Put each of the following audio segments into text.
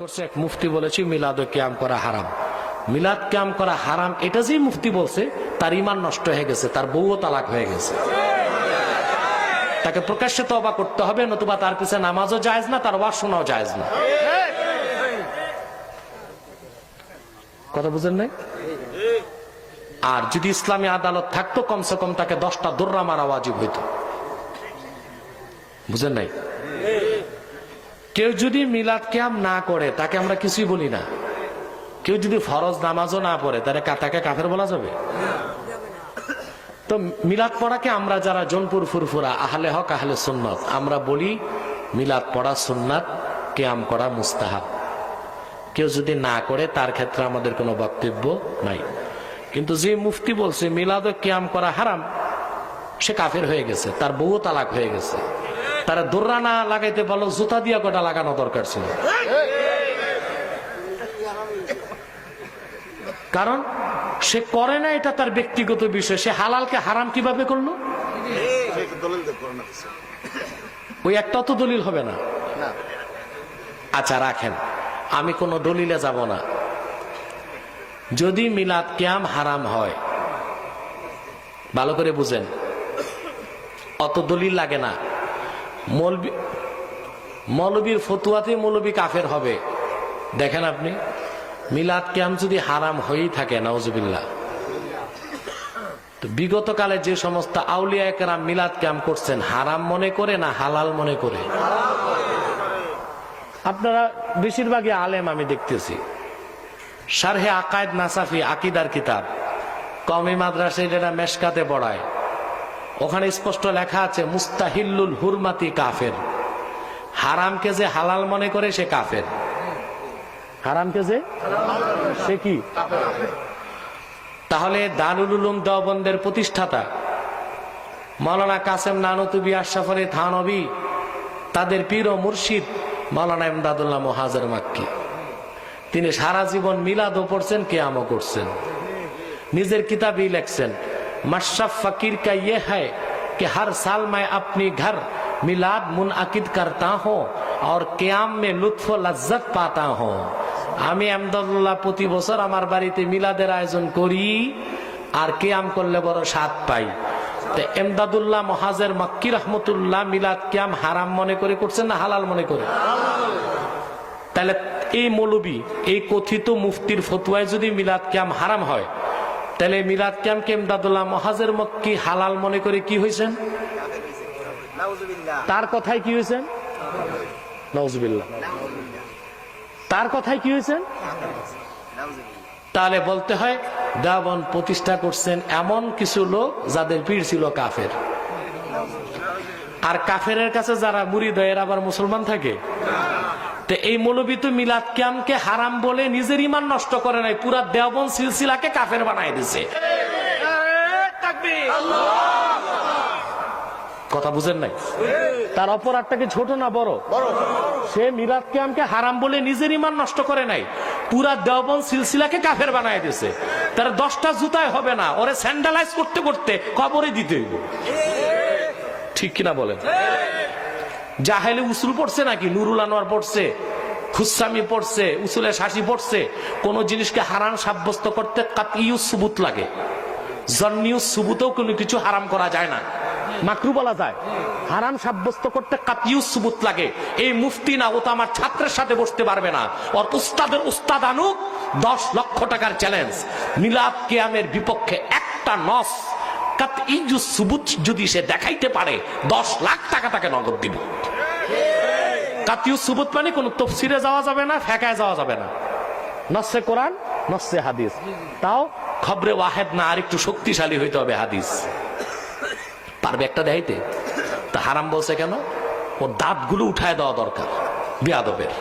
করছে, এক মুফতি বলেছি, মিলাদ ক্যাম করা হারাম। মিলাদ, ক্যাম করা হারাম, এটা মুফতি বলছে, তার ইমান নষ্ট হয়ে গেছে, তার তালাক হয়ে গেছে। তাকে প্রকাশ্যে তবা করতে হবে, নতুবা তার পিছনে নামাজও না, তার না। কথা বুঝেন নাই? আর যদি ইসলামী আদালত থাকতো, কমসে কম তাকে দশটা দোররা মারা ওয়াজিব হইতো। বুঝেন নাই? কেউ যদি মিলাদ ক্যাম না করে, তাকে আমরা কিছুই বলি না। কেউ যদি ফরজ নামাজও না পড়ে, তাহলে তাকে কাফের বলা যাবে? তো মিলাদ পড়াকে আমরা যারা জনপুর ফুরফুরা, আহলে হক, আহলে সুন্নত, আমরা বলি মিলাদ পড়া সুন্নাত, ক্যাম করা মুস্তাহাব। কেউ যদি না করে, তার ক্ষেত্রে আমাদের কোনো বক্তব্য নাই। কিন্তু যে মুফতি বলছে, মিলাদ ক্যাম করা হারাম, সে কাফের হয়ে গেছে, তার বউ তালাক হয়ে গেছে। তারা দোররা না লাগাইতে বলো জুতা দিয়া কটা লাগানো দরকার ছিল। কারণ সে করে না, এটা তার ব্যক্তিগত বিষয়। সে হালালকে হারাম কীভাবে করল? ওই একটা তো দলিল হবে না। আচ্ছা রাখেন। আমি কোনো দলিলে যাব না। যদি মিলাদ ক্যাম হারাম হয়, ভালো করে বুঝেন, অত দলিল লাগে না। মৌলবি, মৌলবীর ফতুয়াতে মৌলবী কাফের হবে। দেখেন আপনি, মিলাদ ক্যাম্প যদি হারাম হয়েই থাকে নওজবিল্লা তো বিগত কালে যে সমস্ত আউলিয়া একরাম মিলাদ ক্যাম করছেন, হারাম মনে করে না হালাল মনে করে? আপনারা বেশিরভাগই আলেম আমি দেখতেছি। সারহে আকায়দ নাসাফি আকিদার কিতাব। কমি মাদ্রাসে যেটা মেশকাতে পড়ায়। ওখানে স্পষ্ট লেখা আছে মুস্তাহিল্লুল হুরমাতি কাফের। হারামকে যে হালাল মনে করে সে কাফের। হারামকে যে? সে কি? তাহলে দারুল উলুম দেওবন্দের প্রতিষ্ঠাতা মৌলানা কাসেম নানতুবি আশরাফ আলী থানবী তাদের পীর ও মুর্শিদ মৌলানা ইমদাদুল্লাহ মহাজের মাক্কি। তিনি সারা জীবন মিলাদও পড়ছেন কেয়ামও করছেন। নিজের কিতাবেই লেখছেন। मशरफ फकीर का ये है कि हर साल मैं अपनी घर मिलाद मुनकिद करता हूँ और क्याम में लुत्फ ও লজ্জত পাতা হো আমি আহমদুল্লাহ প্রতি বছর আমার বাড়িতে মিলাদের আয়োজন করি আর কেয়াম করলে বড় স্বাদ পাই তো এমদাদুল্লাহ মহাজের মক্কি রহমতুল্লাহ মিলাদ ক্যাম হারাম মনে করে করছেন না হালাল মনে করে তাহলে এই মৌলবী এই কথিত মুফতির ফতুয়ায় যদি মিলাদ ক্যাম হারাম হয় তাহলে মিলাদ ক্যাম কেমদাদুল্লাহ মহাজের মক্কি হালাল মনে করে কি হয়েছেন? তার কথায় কি হয়েছেন? নজবিল্লা তার কথায় কি হয়েছেন? তাহলে বলতে হয় দেওয়ান প্রতিষ্ঠা করছেন এমন কিছু লোক যাদের পীর ছিল কাফের। আর কাফেরের কাছে যারা মুড়ি দেয় আবার মুসলমান থাকে? এই মৌলবী তো মিলাদ ক্যামকে হারাম বলে নিজের ইমান নষ্ট করে নাই, পুরা দেওবন সিলসিলাকে কাফের বানাই দিছে। কথা বুঝেন নাই? তার অপরাধটা কি ছোট না বড়? সে মিলাদ ক্যামকে হারাম বলে নিজের ইমান নষ্ট করে নাই, পুরা দেওবন সিলসিলাকে কাফের বানাই দিছে। তার দশটা জুতায় হবে না, ওরে স্যান্ডালাইজ করতে করতে কবরে দিতে হইব। ঠিক কিনা বলেন? জাহেলে উসুল পড়ছে নাকি? নুরুল আনোয়ার পড়ছে, খুসামি পড়ছে উসুলে শাসি পড়ছে। কোন জিনিসকে হারাম সাব্যস্ত করতে কাতিউ সুবুত লাগে। জন্নিউ সুবুতেও কোনো কিছু হারাম করা যায় না। মাকরু বলা যায়। হারাম সাব্যস্ত করতে কাতিউ সুবুত লাগে। এই মুফতি না, ও তো আমার ছাত্রের সাথে বসতে পারবে না। ওর উস্তাদের উস্তাদ আনুক, দশ লক্ষ টাকার চ্যালেঞ্জ মিলাদ কেয়ামের বিপক্ষে একটা সুবুত যদি সে দেখাইতে পারে, দশ লাখ টাকা তাকে নগদ দিব। কাতিউ সুবুত মানে তফসিরে যাওয়া যাবে না, ফেকায় যাওয়া যাবে না। নসে কোরআন, নসে হাদিস। তাও খবরে ওয়াহেদ না, আর একটু শক্তিশালী হইতে হবে হাদিস। পারবে একটা দেখাইতে? তা হারাম বলছে কেন? ওর দাঁতগুলো উঠায় দেওয়া দরকার, বিয়াদবের।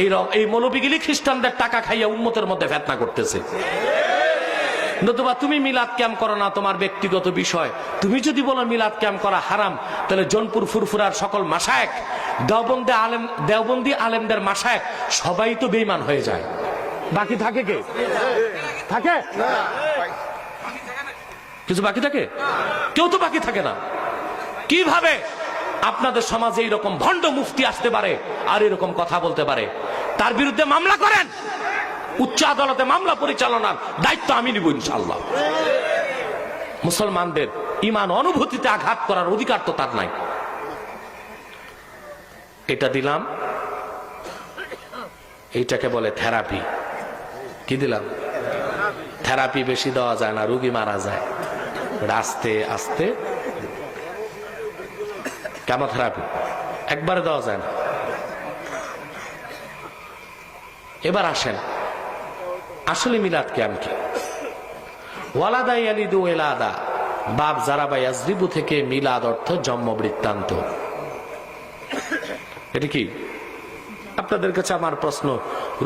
এই এই মৌলবীগুলি খ্রিস্টানদের টাকা খাইয়া উন্মতের মধ্যে ফেতনা করতেছে। নতুবা তুমি মিলাদ ক্যাম্প করো না, তোমার ব্যক্তিগত বিষয়। তুমি যদি বলো মিলাদ ক্যাম্প করা হারাম, তাহলে জনপুর ফুরফুরার সকল মাসায়ক দেওবন্দে আলেম, দেওবন্দি আলেমদের মাসায়ক সবাই তো বেইমান হয়ে যায়। বাকি থাকে কে? থাকে? কিছু বাকি থাকে? কেউ তো বাকি থাকে না। কীভাবে? আপনাদের সমাজে এইরকম ভণ্ড মুফতি আসতে পারে আর এরকম কথা বলতে পারে। তার বিরুদ্ধে মামলা করেন। উচ্চ আদালতে মামলা পরিচালনার দায়িত্ব আমি নিব ইনশাল্লাহ মুসলমানদের ইমান অনুভূতিতে আঘাত করার অধিকার তো তার নাই। এটা দিলাম, এইটাকে বলে থেরাপি। কি দিলাম? থেরাপি বেশি দেওয়া যায় না, রুগী মারা যায়। আস্তে আস্তে। কেমোথেরাপি একবারে দেওয়া যায় না। এবার আসেন। আসলে মিলাদ ক্যাম কি? ওয়ালাদা ইয়ালিদু এলাদা বাপ জারাবা ইয়াজরিবু থেকে মিলাদ অর্থ জন্ম বৃত্তান্ত এটা কি? আপনাদের কাছে আমার প্রশ্ন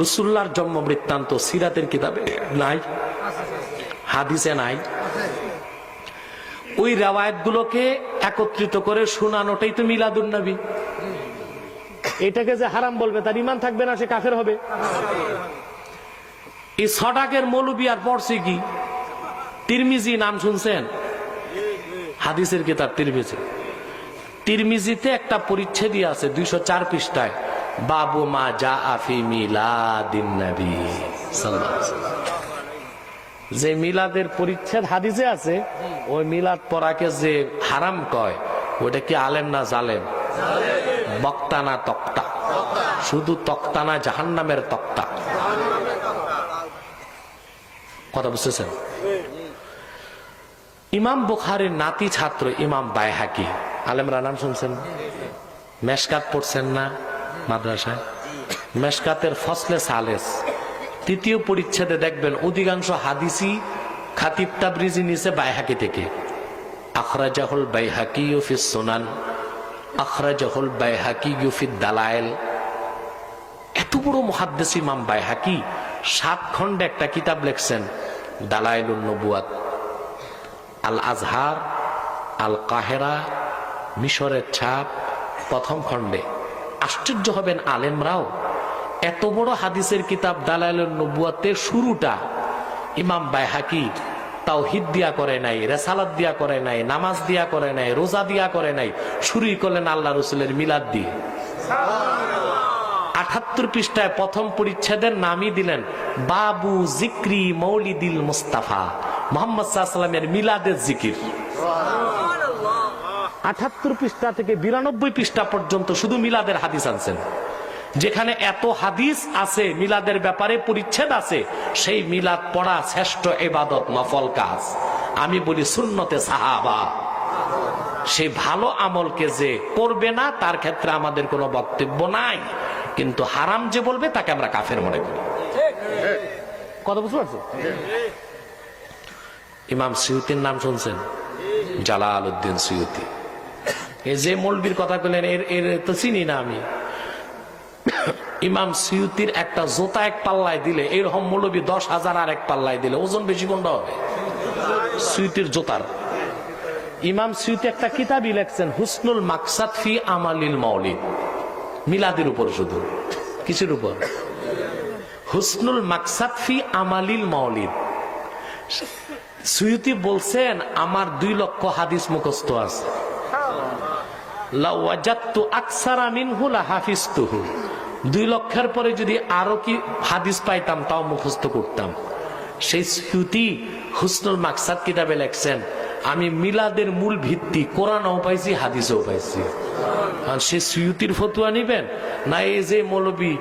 রসুল্লার জন্ম বৃত্তান্ত সিরাতের কিতাবে নাই? হাদিসে নাই? ওই রেওয়ায়ত গুলোকে একত্রিত করে শোনানোটাই তো মিলাদুন নবী। এটাকে যে হারাম বলবে, তার ইমান থাকবে না, সে কাফের হবে। এই ছটাকের আর পড়ছে কি? তিরমিজি নাম শুনছেন? হাদিসের কিতাব তিরমিজি। তিরমিজিতে একটা পরিচ্ছেদই আছে দুইশো চার পৃষ্ঠায়। বাবু মা যা আফি মিলাদিন। যে মিলাদের পরিচ্ছেদ হাদিসে আছে, ওই মিলাদ পড়াকে যে হারাম কয় ওটা কি আলেম না জালেম? বক্তা না তক্তা। শুধু তক্তা না জাহান্নামের তক্তা। কথা বুঝতেছেন? ইমাম বুখারের নাতি ছাত্র ইমাম বায়হাকি। আলেমরা নাম শুনছেন? মেশকাত পড়ছেন না মাদ্রাসায়? মেশকাতের ফসলে সালেস। তৃতীয় পরিচ্ছেদে দেখবেন অধিকাংশ হাদিসি খাতিব তাবরিজি নিচে বাইহাকি থেকে। আখরাজাহুল বাইহাকি ইউফিস সোনান, আখরাজাহুল বাইহাকি ইউফিদ দালায়েল এত বড় মহাদ্দেশ ইমাম বাইহাকি সাত খণ্ডে একটা কিতাব লেখছেন দালাইলুন নবুয়াত আল আজহার আল কাহেরা মিশরের ছাপ, প্রথম খণ্ডে। আশ্চর্য হবেন আলেমরাও, এত বড় হাদিসের কিতাব দালাইলুন নবুয়াতের শুরুটা ইমাম বাইহাকি তাও হিদ দিয়া করে নাই, রেসালাত দিয়া করে নাই, নামাজ দিয়া করে নাই, রোজা দিয়া করে নাই শুরুই করলেন আল্লাহ রসুলের মিলাদ দিয়ে। আঠাত্তর পৃষ্ঠায় প্রথম পরিচ্ছেদের নামই দিলেন বাবু জিক্রি মৌলিদিল মুস্তাফা। মোহাম্মদ সাল্লামের মিলাদের জিকির। আঠাত্তর পৃষ্ঠা থেকে বিরানব্বই পৃষ্ঠা পর্যন্ত শুধু মিলাদের হাদিস আনছেন। যেখানে এত হাদিস আছে, মিলাদের ব্যাপারে পরিচ্ছেদ আছে, সেই মিলাদ পড়া শ্রেষ্ঠ এবাদত নফল কাজ। আমি বলি সুন্নতে সাহাবা। সেই ভালো আমলকে যে করবে না, তার ক্ষেত্রে আমাদের কোনো বক্তব্য নাই। কিন্তু হারাম যে বলবে তাকে আমরা কাফের মনে করি। কথা বুঝতে পারছ ইমাম সিউতির নাম শুনছেন? জালাল উদ্দিন সিউতি। এই যে মৌলবীর কথা বললেন এর এর তো চিনি না আমি। ইমাম সিউতির একটা জোতা এক পাল্লায় দিলে এরকম মৌলবী দশ হাজার আর এক পাল্লায় দিলে ওজন বেশি কোনটা হবে? সিউতির জোতার। ইমাম সিউতি একটা কিতাবই লেখছেন হুসনুল মাকসাদ ফি আমালিল মাউলিদ। মিলাদের উপর শুধু। কিছুর উপর? হুসনুল মাকসাদ ফি আমালিল মাউলিদ সুয়ুতি বলছেন, আমার দুই লক্ষ হাদিস মুখস্থ আছে। দুই লক্ষের পরে যদি আরও কি হাদিস পাইতাম, তাও মুখস্থ করতাম। সেই স্মৃতি হুসনুল মাকসাদ কিতাবে লেখছেন, আমি মিলাদের মূল ভিত্তি কোরআনও পাইছি, হাদিসও পাইছি। আর সে সুয়ুতির ফতুয়া নিবেন? না, এই যে মৌলবী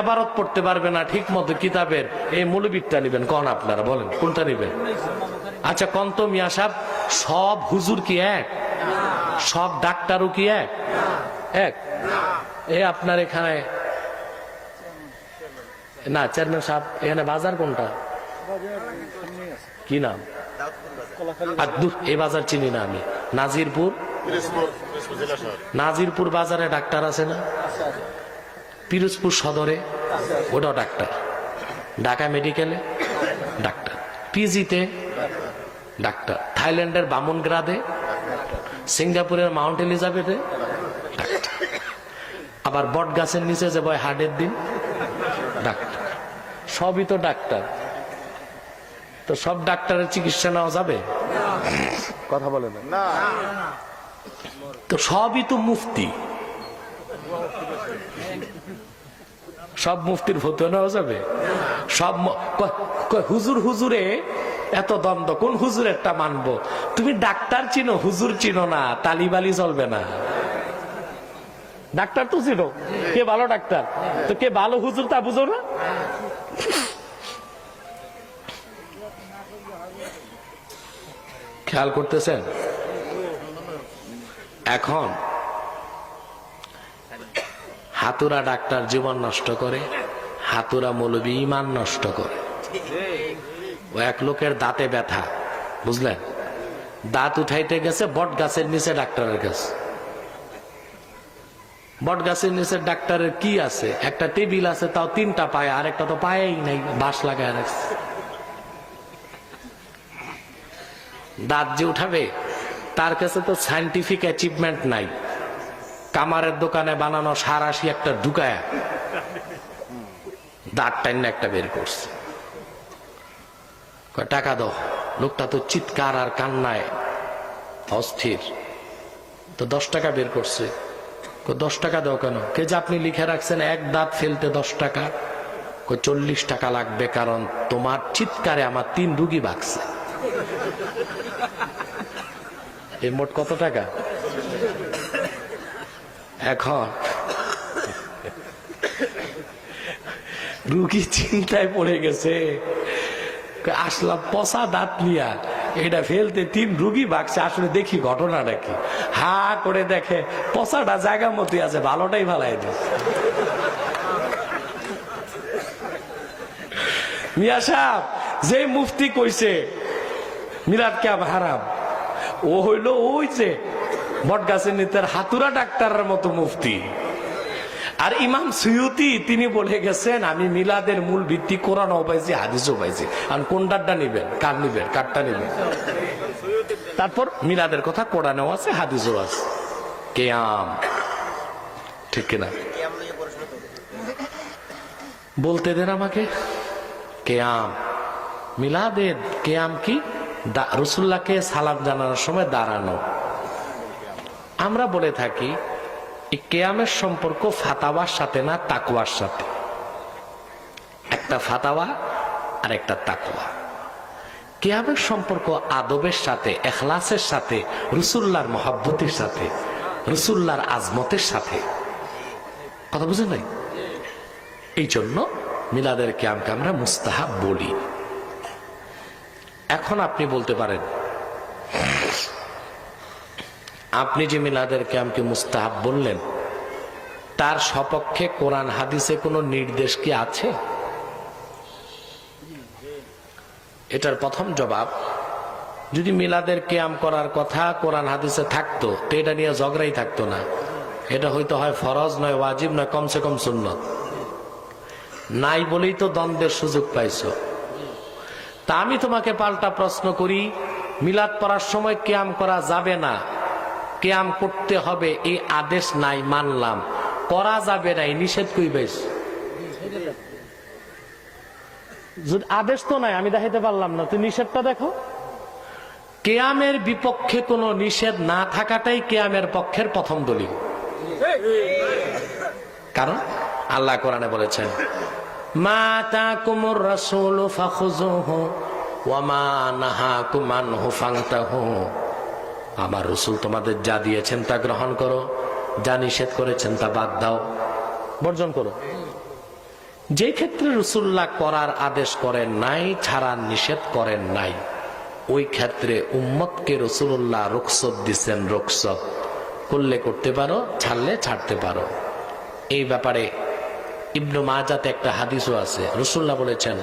এবারত পড়তে পারবে না ঠিক মতো কিতাবের, এই মৌলবীরটা নিবেন। কন আপনারা বলেন, কোনটা নিবেন? আচ্ছা কন্ত মিয়া সাহেব? সব হুজুর কি এক? সব ডাক্তারও কি এক? এক? এ আপনার এখানে না, চেয়ারম্যান সাহেব, এখানে বাজার কোনটা? কি নাম? এই বাজার চিনি না আমি। নাজিরপুর? নাজিরপুর বাজারে ডাক্তার আছে না? পিরোজপুর সদরে ওটাও ডাক্তার। ঢাকা মেডিকেলে ডাক্তার। পিজিতে ডাক্তার। থাইল্যান্ডের বামনগ্রাদে সিঙ্গাপুরের মাউন্ট এলিজাবেথে ডাক্তার। আবার বট গাছের নিচে যে বয় হার্টের দিন ডাক্তার। সবই তো ডাক্তার। তো সব ডাক্তারের চিকিৎসা নেওয়া যাবে? কথা বলে না। তো সবই তো মুফতি। সব মুফতির ফতুয়া নেওয়া যাবে? সব হুজুর হুজুরে, এত দ্বন্দ্ব, কোন হুজুরেরটা মানবো? তুমি ডাক্তার চিনো, হুজুর চিনো না, তালিবালি চলবে না। ডাক্তার তো চিনো, কে ভালো ডাক্তার? তো কে ভালো হুজুর তা বুঝো না? খেয়াল করতেছেন? এখন হাতুরা ডাক্তার জীবন নষ্ট করে, হাতুরা মৌলবী ইমান নষ্ট করে। ও এক লোকের দাঁতে ব্যথা, বুঝলেন? দাঁত উঠাইতে গেছে, বট গাছের নিচে ডাক্তারের কাছে। বট গাছের নিচে ডাক্তারের কি আছে? একটা টেবিল আছে, তাও তিনটা পায়ে আর একটা তো পায়েই নাই, বাঁশ লাগায় রাখছে। দাঁত যে উঠাবে তার কাছে তো সাইন্টিফিক অ্যাচিভমেন্ট নাই। কামারের দোকানে বানানো সারাশি একটা ঢুকায় দাঁত টাইন একটা বের করছে। টাকা দাও। লোকটা তো চিৎকার আর কান্নায় অস্থির। তো দশ টাকা বের করছে। দশ টাকা দাও কেন? কে যে আপনি লিখে রাখছেন, এক দাঁত ফেলতে দশ টাকা। চল্লিশ টাকা লাগবে কারণ তোমার চিৎকারে আমার তিন রুগী বাগছে এই মোট কত টাকা? এখন রুগী চিন্তায় পড়ে গেছে। আসলাম পচা দাঁত নিয়া। এটা ফেলতে তিন রুগী বাগছে। আসলে দেখি ঘটনাটা কি হা করে দেখে, পচাটা জায়গা মতোই আছে, ভালোটাই ভালাই দিস মিয়া সাহেব যে মুফতি কইছে মিরাট ক্যাব হারাম? ও হইল ওই যে বট গাছের নিতের হাতুরা ডাক্তারের মতো মুফতি। আর ইমাম সুয়ুতি, তিনি বলে গেছেন, আমি মিলাদের মূল ভিত্তি কোরআনও পাইছি হাদিসও পাইছি আর কোনটারটা নিবেন? কার নিবেন? কারটা নিবেন? তারপর মিলাদের কথা কোরআনেও আছে, হাদিসও আছে। কেয়াম। ঠিক কিনা? বলতে দেন আমাকে, কেয়াম। মিলাদের কেয়াম কি? রসুল্লাহকে সালাম জানানোর সময় দাঁড়ানো। আমরা বলে থাকি, কেয়ামের সম্পর্ক ফাতাওয়ার সাথে না তাকুয়ার সাথে। একটা ফাতাওয়া আর একটা তাকুয়া কেয়ামের সম্পর্ক আদবের সাথে, এখলাসের সাথে, রসুল্লাহর মহাব্বতের সাথে, রসুল্লাহর আজমতের সাথে। কথা বুঝেন নাই? এই জন্য মিলাদের ক্যাম্পকে আমরা মুস্তাহাব বলি। এখন আপনি বলতে পারেন, আপনি যে মিলাদের ক্যাম্পকে মুস্তাহাব বললেন, তার সপক্ষে কোরআন হাদিসে কোনো নির্দেশ কি আছে? এটার প্রথম জবাব, যদি মিলাদের ক্যাম্প করার কথা কোরআন হাদিসে থাকতো, তো এটা নিয়ে ঝগড়াই থাকতো না। এটা হয়তো হয় ফরজ নয় ওয়াজিব নয়, কমসে কম সুন্নত। নাই বলেই তো দ্বন্দ্বের সুযোগ পাইছো। তা আমি তোমাকে পাল্টা প্রশ্ন করি মিলাদ পড়ার সময় ক্যাম করা যাবে না। ক্যাম করতে হবে এই আদেশ নাই মানলাম। করা যাবে না নিষেধ কই বেশ? যদি আদেশ তো নাই আমি দেখাইতে পারলাম না তুই নিষেধটা দেখো। কেয়ামের বিপক্ষে কোনো নিষেধ না থাকাটাই কেয়ামের পক্ষের প্রথম দলিল। কারণ আল্লাহ কোরআনে বলেছেন মা তাকুমুর রাসূলু ফাখুযুহু ওয়া মা নাহাকুম আনহু ফান্তাহু আমার রসুল তোমাদের যা দিয়েছেন তা গ্রহণ করো, যা নিষেধ করেছেন তা বাদ দাও। বর্জন করো। যে ক্ষেত্রে রসুল্লাহ করার আদেশ করেন নাই ছাড়ার নিষেধ করেন নাই, ওই ক্ষেত্রে উম্মতকে রসুল্লাহ রুকসত দিচ্ছেন রুকসত করলে করতে পারো, ছাড়লে ছাড়তে পারো। এই ব্যাপারে ইবনু মাজাতে একটা হাদিসও আছে। রসুল্লাহ বলেছেন,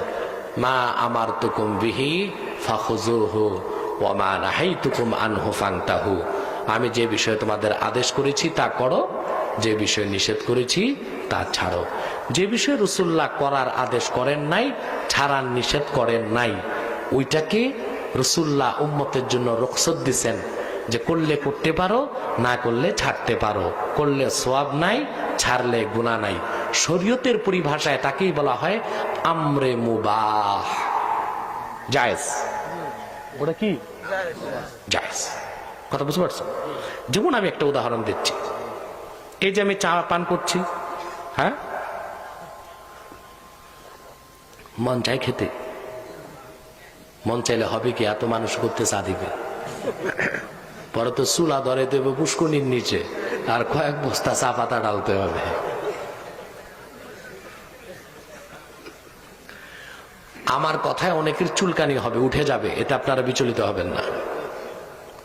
মা আমার তুকুম বিহি ফাখুজুহু ওয়া মা নাহাইতুকুম আনহু ফাংতাহু আমি যে বিষয়ে তোমাদের আদেশ করেছি তা করো, যে বিষয়ে নিষেধ করেছি তা ছাড়ো। যে বিষয়ে রসুল্লাহ করার আদেশ করেন নাই, ছাড়ার নিষেধ করেন নাই, ওইটাকে রসুল্লাহ উম্মতের জন্য রক্ষত দিছেন যে করলে করতে পারো, না করলে ছাড়তে পারো। করলে সোয়াব নাই, ছাড়লে গুণা নাই। শরীয়তের পরিভাষায় তাকেই বলা হয় আমরে মুবাহ। জায়েজ। ওটা কি? জায়েজ। কথা বুঝতে পারছ? যেমন আমি একটা উদাহরণ দিচ্ছি। এই যে আমি চা পান করছি হ্যাঁ? মন চাই খেতে। মন চাইলে হবে কি? এত মানুষ করতে চা দিবে। পরে তো চুলা ধরে দেবে পুষ্কনির নিচে। আর কয়েক বস্তা চা পাতা ডালতে হবে। আমার কথায় অনেকের চুলকানি হবে উঠে যাবে এতে আপনারা বিচলিত হবেন না।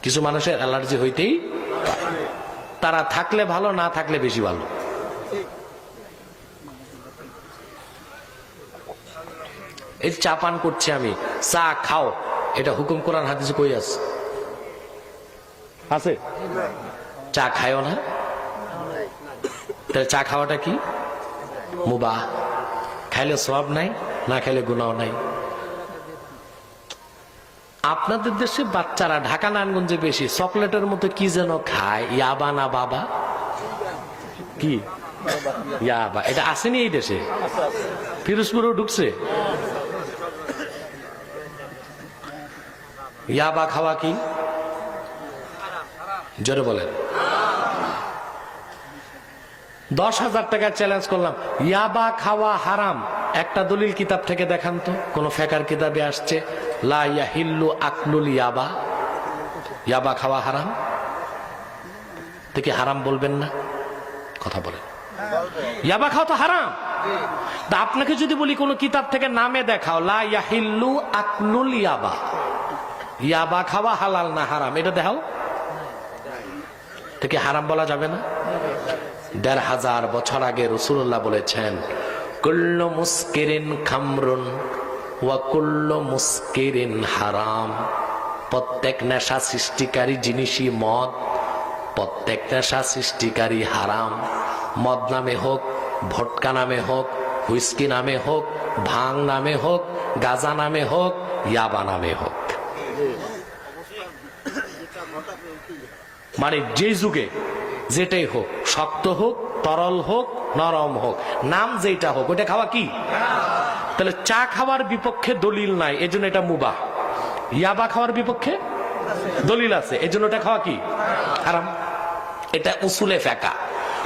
কিছু মানুষের অ্যালার্জি হইতেই তারা থাকলে ভালো না থাকলে বেশি ভালো। এই চা পান করছি আমি চা খাও এটা হুকুম কোরআন হাদিসে কই আছে? আছে। চা খায়ও না? তাহলে চা খাওয়াটা কি? মুবা খাইলে সব নাই? না খেলে গুণাও নাই। আপনাদের দেশে বাচ্চারা ঢাকা নারায়ণগঞ্জে বেশি, চকলেটের মতো কি যেন খায়? ইয়াবা না বাবা? কি? ইয়াবা। এটা আসেনি এই দেশে? ফিরোজপুরও ঢুকছে? ইয়াবা খাওয়া কি? জোরে বলেন। দশ হাজার টাকা চ্যালেঞ্জ করলাম। ইয়াবা খাওয়া হারাম। একটা দলিল কিতাব থেকে দেখান তো। কোন ফেকার কিতাবে আসছে, লা ইয়াহিল্লু আকলুল ইয়াবা। ইয়াবা খাওয়া হারাম? দেখি হারাম বলবেন না? কথা বলেন। ইয়াবা খাওয়া তো হারাম। তা আপনাকে যদি বলি কোন কিতাব থেকে নামে দেখাও, লা ইয়াহিল্লু আকলুল ইয়াবা। ইয়াবা খাওয়া হালাল না হারাম, এটা দেখাও। থেকে হারাম বলা যাবে না? দেড় হাজার বছর আগে রসুল্লাহ বলেছেন কুল্ল মুস্কিরিন খামরুন ওয়া কুল্ল মুস্কিরিন হারাম। প্রত্যেক নেশা সৃষ্টিকারী জিনিসই মদ, প্রত্যেক নেশা সৃষ্টিকারী হারাম। মদ নামে হোক, ভটকা নামে হোক, হুইস্কি নামে হোক, ভাং নামে হোক, গাজা নামে হোক, ইয়াবা নামে হোক। মানে যে যুগে যেটাই হোক, শক্ত হোক, তরল হোক নরম হোক। নাম যেটা হোক ওটা খাওয়া কি? তাহলে চা খাওয়ার বিপক্ষে দলিল নাই, এজন্য এটা মুবা ইয়াবা খাওয়ার বিপক্ষে দলিল আছে, এজন্য এটা খাওয়া কি? হারাম। এটা উসুলে ফেকা।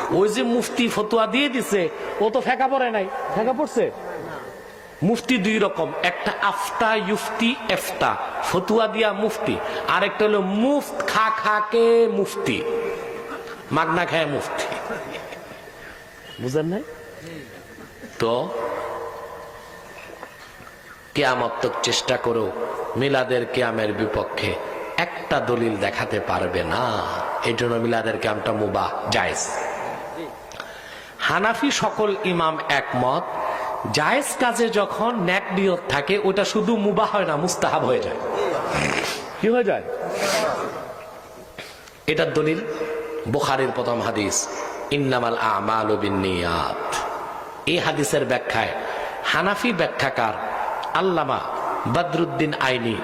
ওই যে মুফতি ফতুয়া দিয়ে দিছে, ও তো ফেকা পড়ে নাই। ফেকা পড়ছে? মুফতি দুই রকম, একটা আফতা, ইউফতি, এফতা। ফতুয়া দিয়া মুফতি। আর একটা হলো মুফত খা খাকে মুফতি। মাগনা খায় মুফতি। বুঝেন নাই? তো? কেয়ামত্তক চেষ্টা করো মিলাদের কেয়ামের বিপক্ষে একটা দলিল দেখাতে পারবে না। এই জন্য মিলাদের কেয়ামটা মুবা জায়েজ। হানাফি সকল ইমাম একমত জায়েজ কাজে যখন ন্যাক নিয়ত থাকে ওটা শুধু মুবা হয় না মুস্তাহাব হয়ে যায়। কি হয়ে যায়? এটার দলিল বোখারের প্রথম হাদিস। ইন্নামাল আমাল বিনিয়াত এই হাদিসের ব্যাখ্যায় হানাফি ব্যাখ্যাকার আল্লামা বদরুদ্দিন আইনি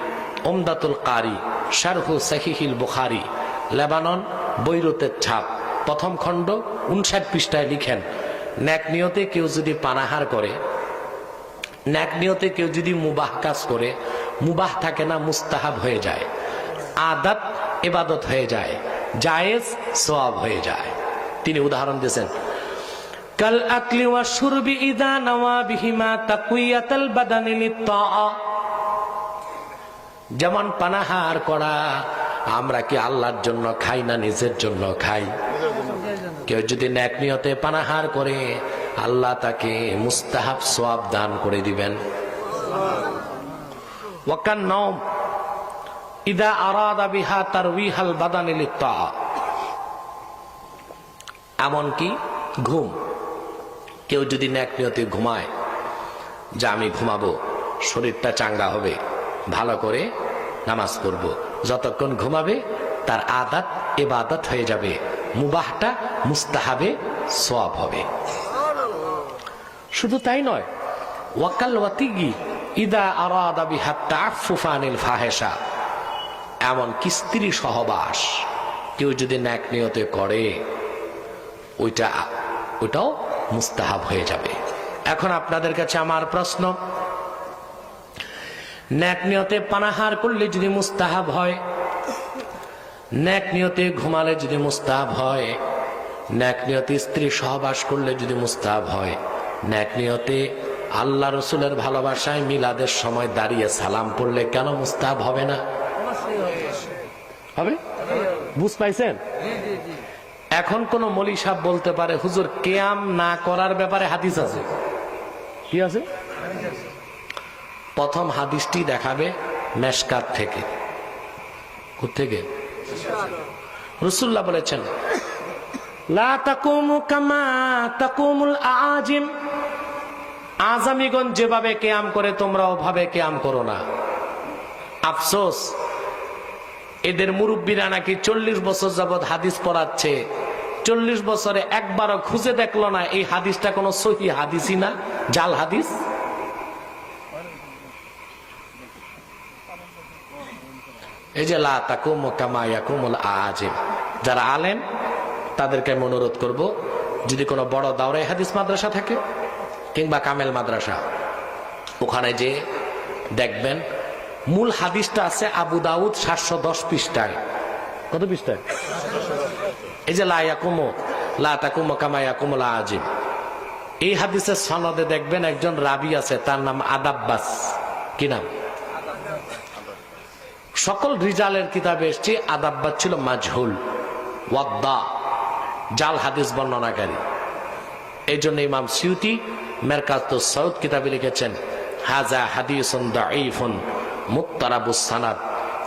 ওমদাতুল কারি, শারহু সাহিহিল বুখারি, লেবানন, বৈরুতের ছাপ, প্রথম খণ্ড উনষাট পৃষ্ঠায় লিখেন, ন্যাক নিয়তে কেউ যদি পানাহার করে, ন্যাক নিয়তে কেউ যদি মুবাহ কাজ করে, মুবাহ থাকে না, মুস্তাহাব হয়ে যায়, আদাত, এবাদত হয়ে যায়, জায়েজ সোয়াব হয়ে যায়। তিনি উদাহরণ দিয়েছেন। কাল আকলি ওয়া শুরবি ইদা নওয়া বিহিমা তাকুয়াতাল বাদানি লিত্তাআ যেমন পানাহার করা, আমরা কি আল্লাহর জন্য খাই না নিজের জন্য খাই? কেউ যদি ন্যাক নিয়তে পানাহার করে, আল্লাহ তাকে মুস্তাহাব সোয়াব দান করে দিবেন। ওয়াকান নম ইদা আরাদা বিহা তার উইহাল বাদানি লিত্তাআ এমনকি ঘুম। কেউ যদি ন্যাক নিয়তে ঘুমায়, যা আমি ঘুমাবো, শরীরটা চাঙ্গা হবে, ভালো করে নামাজ পড়ব। যতক্ষণ ঘুমাবে, তার আদাত, এবাদত হয়ে যাবে। মুবাহটা মুস্তাহাবে, সওয়াব হবে। শুধু তাই নয়, ওয়াকাল ওয়াতিগি ইদা আর আরাদা বিহা তাফুফানিল ফাহেসা এমন স্ত্রী সহবাস, কেউ যদি ন্যাক নিয়তে করে ওইটা, ওইটাও মুস্তাহাব হয়ে যাবে। এখন আপনাদের কাছে আমার প্রশ্ন। ন্যাক নিয়তে পানাহার করলে যদি মুস্তাহাব হয়, ন্যাক নিয়তে ঘুমালে যদি মুস্তাহাব হয়, ন্যাক নিয়তে স্ত্রী সহবাস করলে যদি মুস্তাহাব হয়, ন্যাক নিয়তে আল্লাহ রসুলের ভালোবাসায় মিলাদের সময় দাঁড়িয়ে সালাম পড়লে কেন মুস্তাহাব হবে না? হবে? বুঝ পাইছেন? এখন কোন মলি সাহেব বলতে পারে, হুজুর, কেয়াম না করার ব্যাপারে হাদিস আছে। কি আছে? প্রথম হাদিসটি দেখাবে মেশকাত থেকে। থেকে রসুল্লাহ বলেছেন, লা তাকুমু কামা তাকুমুল আজিম আজামিগণ যেভাবে কেয়াম করে তোমরা ওভাবে কেয়াম করো না। আফসোস এদের মুরব্বীরা নাকি চল্লিশ বছর যাবৎ হাদিস পড়াচ্ছে। চল্লিশ বছরে একবারও খুঁজে দেখল না, এই হাদিসটা কোনো সহি হাদিসই না, জাল হাদিস? এই যে ইয়াকুমুল যারা আলেম, তাদেরকে আমি অনুরোধ করব, যদি কোনো বড় দাওরাই হাদিস মাদ্রাসা থাকে, কিংবা কামেল মাদ্রাসা, ওখানে যে দেখবেন মূল হাদিসটা আছে আবু দাউদ সাতশো দশ পৃষ্ঠায়। কত পৃষ্ঠায়? এই যে লায়াকুমো লা তাকুমো কামায়াকুমুল আজিম। এই হাদিসের সনদে দেখবেন একজন রাবি আছে তার নাম আদাব্বাস। কি নাম? সকল রিজালের কিতাবে এসছে আদাব্বাস ছিল মাজহুল ওয়াদ্দা জাল হাদিস বর্ণনাকারী। এই জন্য ইমাম সিউতি মেরকাত সৌদ কিতাবে লিখেছেন হাজা হাদিসুন দাঈফুন। মুত্তারাবুস সানাদ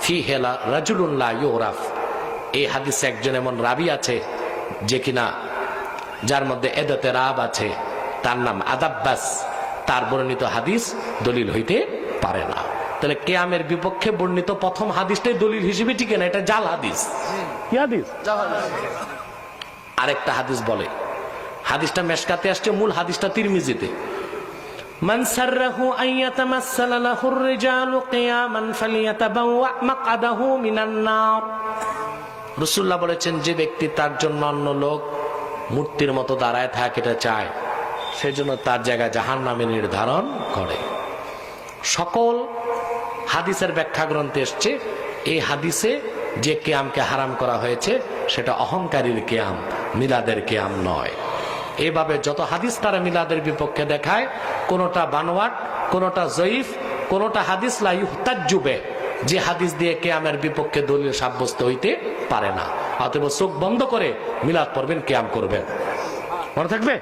ফি হেলা রাজুলুল্লাহ ইউরাফ। এই হাদিসে একজন এমন রাবি আছে যে কিনা যার মধ্যে এদতে রাব আছে তার নাম আদাব্বাস। তার বর্ণিত হাদিস দলিল হইতে পারে না। তাহলে কেয়ামের বিপক্ষে বর্ণিত প্রথম হাদিসটাই দলিল হিসেবে টিকে না এটা জাল হাদিস। কি হাদিস। আরেকটা হাদিস বলে হাদিসটা মেশকাতে আসছে মূল হাদিসটা তিরমিজিতে। من سره أن يتمثل له الرجال قياما فليتبوأ مقعده من النار রসুল্লাহ বলেছেন যে ব্যক্তি তার জন্য অন্য লোক মূর্তির মতো দাঁড়ায় থাকে এটা চায় সেজন্য তার জায়গা জাহান নামে নির্ধারণ করে সকল হাদিসের ব্যাখ্যা গ্রন্থে এসছে এই হাদিসে যে কেয়ামকে হারাম করা হয়েছে সেটা অহংকারীর কেয়াম মিলাদের কেয়াম নয় এভাবে যত হাদিস তারা মিলাদের বিপক্ষে দেখায়, কোনোটা বানোয়াট, কোনোটা জয়ীফ, কোনোটা হাদিস লাই হুতাজুবে যে হাদিস দিয়ে কেয়ামের বিপক্ষে দলিল সাব্যস্ত হইতে পারে না। অতএব চোখ বন্ধ করে মিলাদ পড়বেন, কেয়াম করবেন। মনে থাকবে?